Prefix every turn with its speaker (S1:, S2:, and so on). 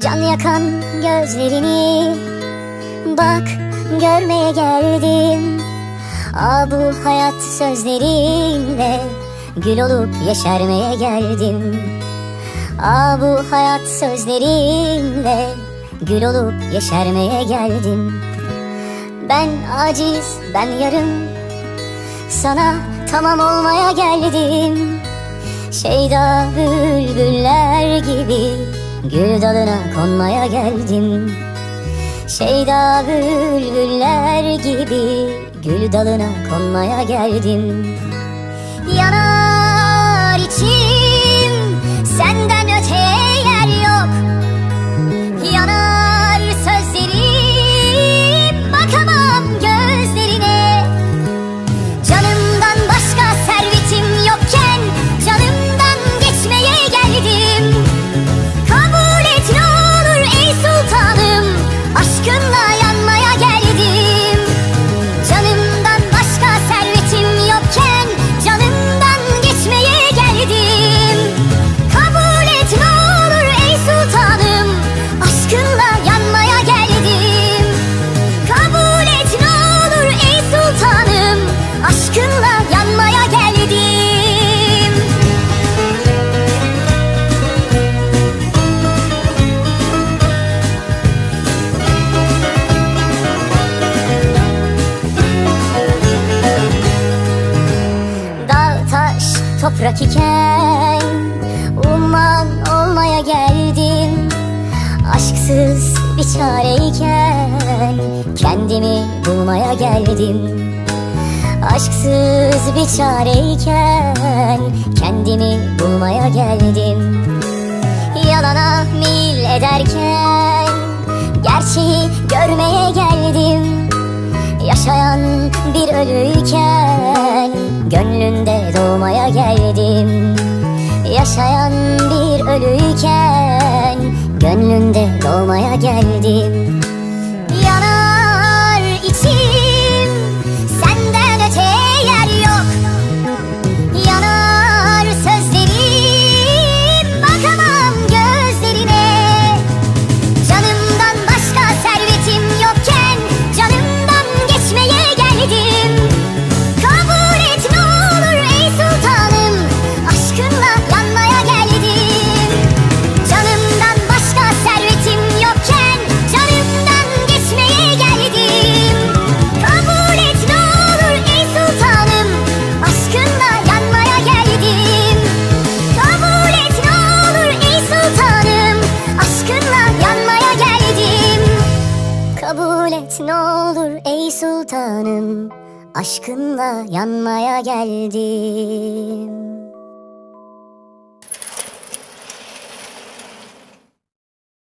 S1: Can yakan gözlerini Bak görmeye geldim. Aa bu hayat sözlerinle Gül olup yeşermeye geldim. Aa bu hayat sözlerinle Gül olup yeşermeye geldim. Ben aciz, ben yarım Sana tamam olmaya geldim. Şeyda bülbüller gibi Gül dalına konmaya geldim. Şeyda bülbüller gibi Gül dalına konmaya geldim. Yanar içim toprak iken Umman olmaya geldim. Aşksız bir çareyken Kendimi bulmaya geldim. Aşksız bir çareyken Kendimi bulmaya geldim. Yalana mil ederken Gerçeği görmeye geldim. Yaşayan bir ölüyken Gönlünde doğmaya geldim. Yaşayan bir ölüyken Gönlünde doğmaya geldim Kabul et ne olur ey sultanım. Aşkınla yanmaya geldim